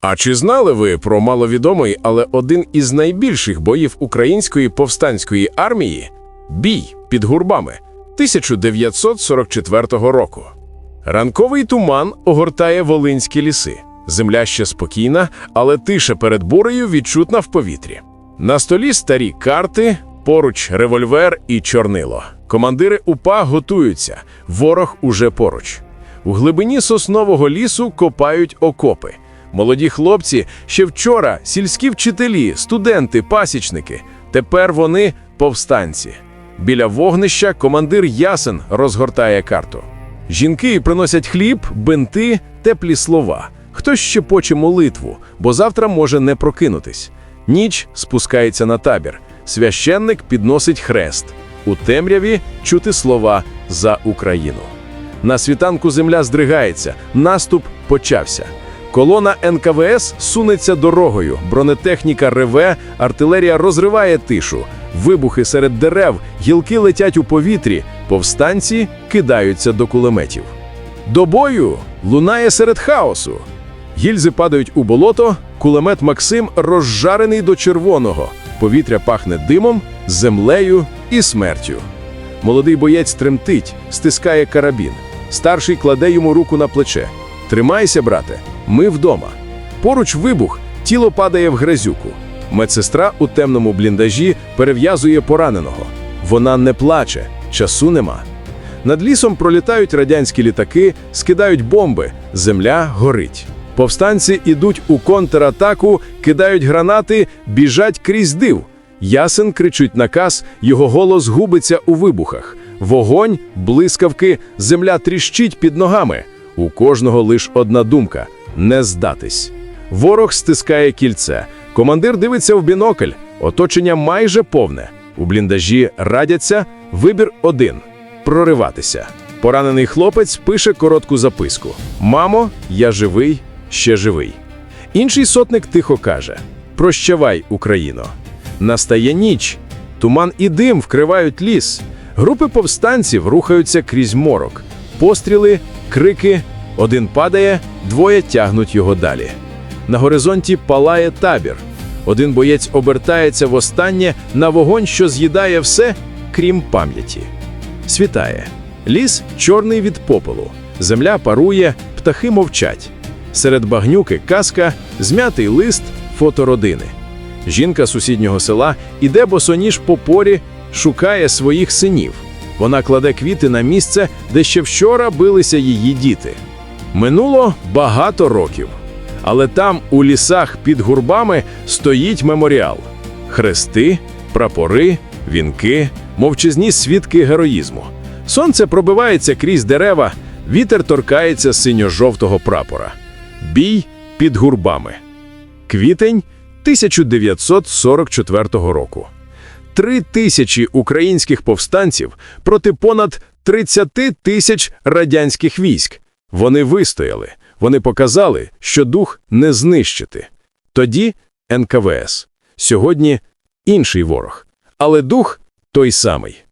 А чи знали ви про маловідомий, але один із найбільших боїв української повстанської армії бій під гурбами 1944 року? Ранковий туман огортає волинські ліси. Земля ще спокійна, але тиша перед бурею відчутна в повітрі. На столі старі карти, поруч револьвер і чорнило. Командири УПА готуються, ворог уже поруч. У глибині соснового лісу копають окопи. Молоді хлопці ще вчора сільські вчителі, студенти, пасічники. Тепер вони повстанці. Біля вогнища командир ясен розгортає карту. Жінки приносять хліб, бинти, теплі слова. Хтось ще поче молитву, бо завтра може не прокинутись. Ніч спускається на табір. Священник підносить хрест. У темряві чути слова за Україну. На світанку земля здригається, наступ почався. Колона НКВС сунеться дорогою, бронетехніка реве, артилерія розриває тишу. Вибухи серед дерев, гілки летять у повітрі, повстанці кидаються до кулеметів. До бою лунає серед хаосу. Гільзи падають у болото, кулемет Максим розжарений до червоного. Повітря пахне димом, землею і смертю. Молодий боєць тремтить, стискає карабін. Старший кладе йому руку на плече. Тримайся, брате, ми вдома. Поруч вибух, тіло падає в грязюку. Медсестра у темному бліндажі перев'язує пораненого. Вона не плаче, часу нема. Над лісом пролітають радянські літаки, скидають бомби, земля горить. Повстанці ідуть у контратаку, кидають гранати, біжать крізь див. Ясен кричить наказ, його голос губиться у вибухах. Вогонь, блискавки, земля тріщить під ногами. У кожного лиш одна думка не здатись. Ворог стискає кільце. Командир дивиться в бінокль. Оточення майже повне. У бліндажі радяться вибір один прориватися. Поранений хлопець пише коротку записку: Мамо, я живий, ще живий. Інший сотник тихо каже: Прощавай, Україно. Настає ніч. Туман і дим вкривають ліс. Групи повстанців рухаються крізь морок. Постріли, крики. Один падає, двоє тягнуть його далі. На горизонті палає табір. Один боєць обертається востаннє на вогонь, що з'їдає все, крім пам'яті. Світає. Ліс чорний від попелу. Земля парує, птахи мовчать. Серед багнюки казка, змятий лист, фото родини. Жінка сусіднього села іде босоніж по порі, шукає своїх синів. Вона кладе квіти на місце, де ще вчора билися її діти. Минуло багато років. Але там, у лісах під гурбами, стоїть меморіал: хрести, прапори, вінки, мовчазні свідки героїзму. Сонце пробивається крізь дерева, вітер торкається синьо-жовтого прапора. Бій під гурбами. Квітень 1944 року. Три тисячі українських повстанців проти понад 30 тисяч радянських військ. Вони вистояли, вони показали, що дух не знищити. Тоді НКВС. Сьогодні інший ворог, але дух той самий.